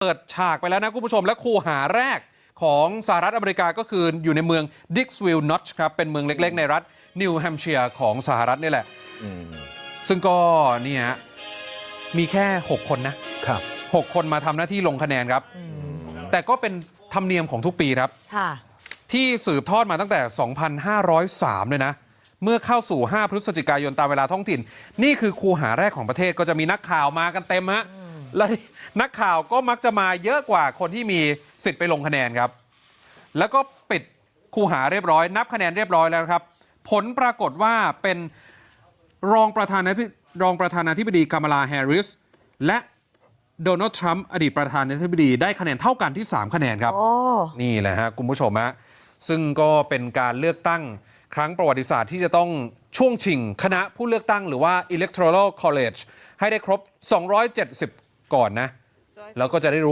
เปิดฉากไปแล้วนะคุณผู้ชมและคูหาแรกของสหรัฐอเมริกาก็คืออยู่ในเมืองดิกส์วิลล์นอชครับ เป็นเมืองเล็ก ๆ ในรัฐนิวแฮมป์เชียร์ของสหรัฐนี่แหละอืมซึ่งก็เนี่ยมีแค่ 6 คนนะครับ6คนมาทำหน้าที่ลงคะแนนครับ แต่ก็เป็นธรรมเนียมของทุกปีครับค่ะที่สืบทอดมาตั้งแต่ 2,503 เลยนะ เมื่อเข้าสู่ 5 พฤศจิกายนตามเวลาท้องถิ่น นี่คือคูหาแรกของประเทศก็จะมีนักข่าวมากันเต็มฮะ และนักข่าวก็มักจะมาเยอะกว่าคนที่มีสิทธิ์ไปลงคะแนนครับ แล้วก็ปิดคูหาเรียบร้อย นับคะแนนเรียบร้อยแล้วครับ ผลปรากฏว่าเป็นรองประธานาธิรองประธานาธิบดีกามาลาแฮร์ริส และโดนัลด์ทรัมป์อดีตประธานาธิบดีได้คะแนนเท่ากันที่ 3 คะแนนครับโอ้นี่แหละฮะคุณผู้ชมฮะซึ่งก็เป็นการเลือกตั้งครั้งประวัติศาสตร์ที่จะต้องช่วงชิง คณะผู้เลือกตั้งหรือว่า electoral college ให้ได้ครบ 270 ก่อนนะแล้วก็จะได้รู้